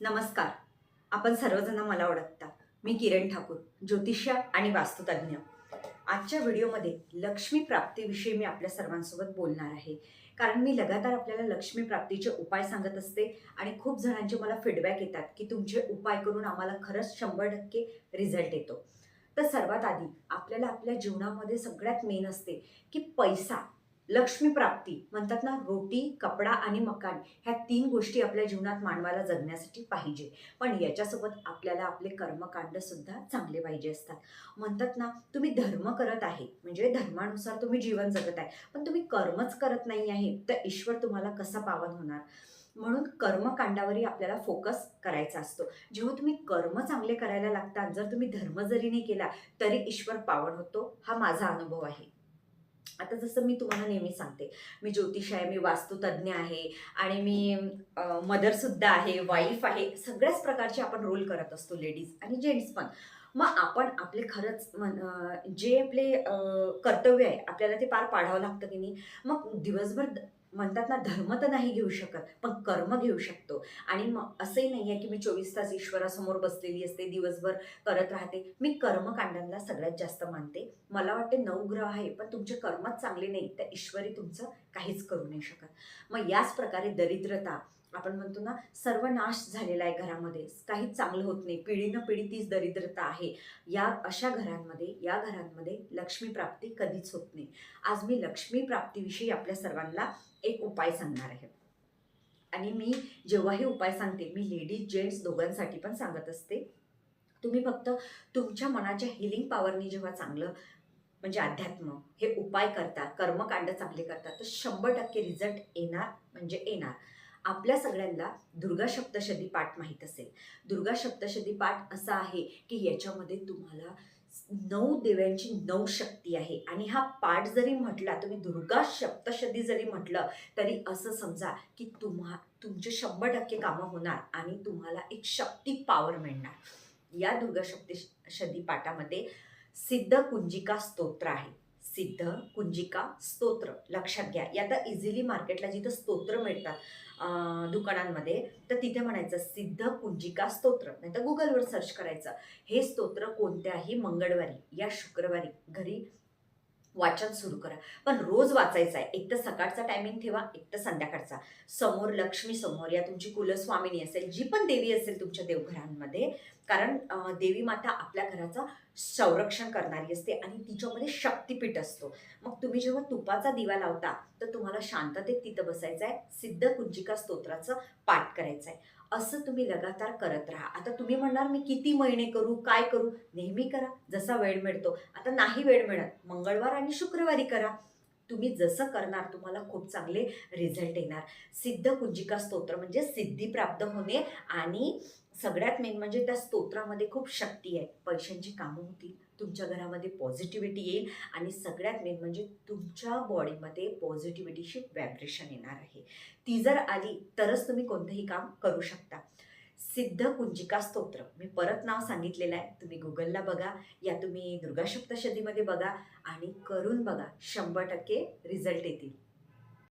नमस्कार. आपण सर्वजण मला ओळखता. मी किरण ठाकूर ज्योतिष्य आणि वास्तुतज्ञ. आजच्या व्हिडिओमध्ये लक्ष्मी प्राप्तीविषयी मी आपल्या सर्वांसोबत बोलणार आहे. कारण मी लगातार आपल्याला लक्ष्मी प्राप्तीचे उपाय सांगत असते आणि खूप जणांचे मला फीडबॅक येतात की तुमचे उपाय करून आम्हाला खरंच शंभर टक्के रिझल्ट येतो. तर सर्वात आधी आपल्याला आपल्या जीवनामध्ये सगळ्यात मेन असते की पैसा. लक्ष्मी प्राप्ती म्हणतात ना रोटी कपडा आणि मकान ह्या तीन गोष्टी आपल्या जीवनात मानवाला जगण्यासाठी पाहिजे. पण याच्यासोबत आपल्याला आपले कर्मकांड सुद्धा चांगले पाहिजे असतात. म्हणतात ना तुम्ही धर्म करत आहे म्हणजे धर्मानुसार तुम्ही जीवन जगत आहे पण तुम्ही कर्मच करत नाही आहे तर ईश्वर तुम्हाला कसा पावन होणार? म्हणून कर्मकांडावरही आपल्याला फोकस करायचा असतो. जेव्हा तुम्ही कर्म चांगले करायला लागतात जर तुम्ही धर्म जरी नाही केला तरी ईश्वर पावन होतो हा माझा अनुभव आहे. आता जसं मी तुम्हाला नेहमी सांगते मी ज्योतिष आहे मी वास्तुतज्ञ आहे आणि मी मदरसुद्धा आहे वाईफ आहे सगळ्याच प्रकारचे आपण रोल करत असतो लेडीज आणि जेंट्स पण. मग आपण आपले खरंच मन जे आपले कर्तव्य आहे आपल्याला ते पार पाडावं लागतं की नाही मग दिवसभर म्हणतात ना धर्म तर नाही घेऊ शकत पण कर्म घेऊ शकतो. आणि मग असंही नाही आहे की मी चोवीस तास ईश्वरासमोर बसलेली असते दिवसभर करत राहते. मी कर्मकांडांना सगळ्यात जास्त मानते. मला वाटते नऊ ग्रह आहे पण तुमचे कर्मच चांगले नाही तर ईश्वरी तुमचं काहीच करू नाही शकत. मग याच प्रकारे दरिद्रता आपण म्हणतो ना सर्वनाश झालेला आहे घरामध्ये. काही चांगलं होत नाही. पिढीनं पिढी तीच दरिद्रता आहे. या अशा घरांमध्ये या घरांमध्ये लक्ष्मी प्राप्ती कधीच होत नाही. आज मी लक्ष्मी प्राप्तीविषयी आपल्या सर्वांना एक उपाय सांगणार आहे. आणि मी जेव्हा हे उपाय सांगते मी लेडीज जेंट्स दोघांसाठी पण सांगत असते. तुम्ही फक्त तुमच्या मनाच्या हिलिंग पॉवरनी जेव्हा चांगलं म्हणजे अध्यात्म हे उपाय करता कर्मकांड चांगले करता तर शंभर टक्के रिझल्ट येणार म्हणजे येणार. आपल्या सगळ्यांना दुर्गा सप्तशती पाठ माहीत असेल. दुर्गा सप्तशती पाठ असा आहे की याच्यामध्ये तुम्हाला नऊ देव्यांची नऊ शक्ती आहे. आणि हा पाठ जरी म्हटला तुम्ही दुर्गा सप्तशती जरी म्हटलं तरी असं समजा की तुम्हा तुमचे शंभर टक्के कामं होणार आणि तुम्हाला एक शक्ती पॉवर मिळणार. या दुर्गा सप्तशती पाठामध्ये सिद्ध कुंजिका स्तोत्र आहे. सिद्ध कुंजिका स्तोत्र. लक्षात घ्या. या आता इझिली मार्केटला जिथं स्तोत्र मिळतात दुकानांमध्ये तर तिथे म्हणायचं सिद्ध कुंजिका स्तोत्र. नाही तर गुगलवर सर्च करायचं. हे स्तोत्र कोणत्याही मंगळवारी या शुक्रवारी घरी वाचन सुरू करा. पण रोज वाचायचं आहे. एक तर सकाळचा टायमिंग ठेवा एक तर संध्याकाळचा. समोर लक्ष्मी समोर या तुमची कुलस्वामिनी असेल जी पण देवी असेल तुमच्या देवघरांमध्ये कारण देवी माता आपल्या घराचा संरक्षण करणारी असते आणि तिच्यामध्ये शक्तिपीठ असतो. मग तुम्ही जेव्हा तुपाचा दिवा लावता तर तुम्हाला शांततेत तिथं बसायचं आहे सिद्ध कुंजिका स्तोत्राचं पाठ करायचं आहे असं तुम्ही लगातार करत राहा. आता तुम्ही म्हणणार मी किती महिने करू? काय करू? नेहमी करा. जसा वेळ मिळतो. आता नाही वेळ मिळत. मंगळवार आणि शुक्रवारी करा. तुम्ही जसं करणार तुम्हाला खूप चांगले रिझल्ट येणार. सिद्ध कुंजिका स्तोत्र म्हणजे सिद्धी प्राप्त होणे आणि सगळ्यात मेन म्हणजे त्या स्तोत्रामध्ये खूप शक्ती आहे. पैशांची कामं होतील तुमच्या घरामध्ये पॉझिटिव्हिटी येईल आणि सगळ्यात मेन म्हणजे तुमच्या बॉडीमध्ये पॉझिटिव्हिटीची व्हायब्रेशन येणार आहे. ती जर आली तरच तुम्ही कोणतंही काम करू शकता. सिद्ध कुंजिका स्तोत्र. मी परत नाव सांगितलेलं आहे. तुम्ही गुगलला बघा या तुम्ही दुर्गा सप्तशतीमध्ये बघा आणि करून बघा. शंभर टक्के रिझल्ट येतील.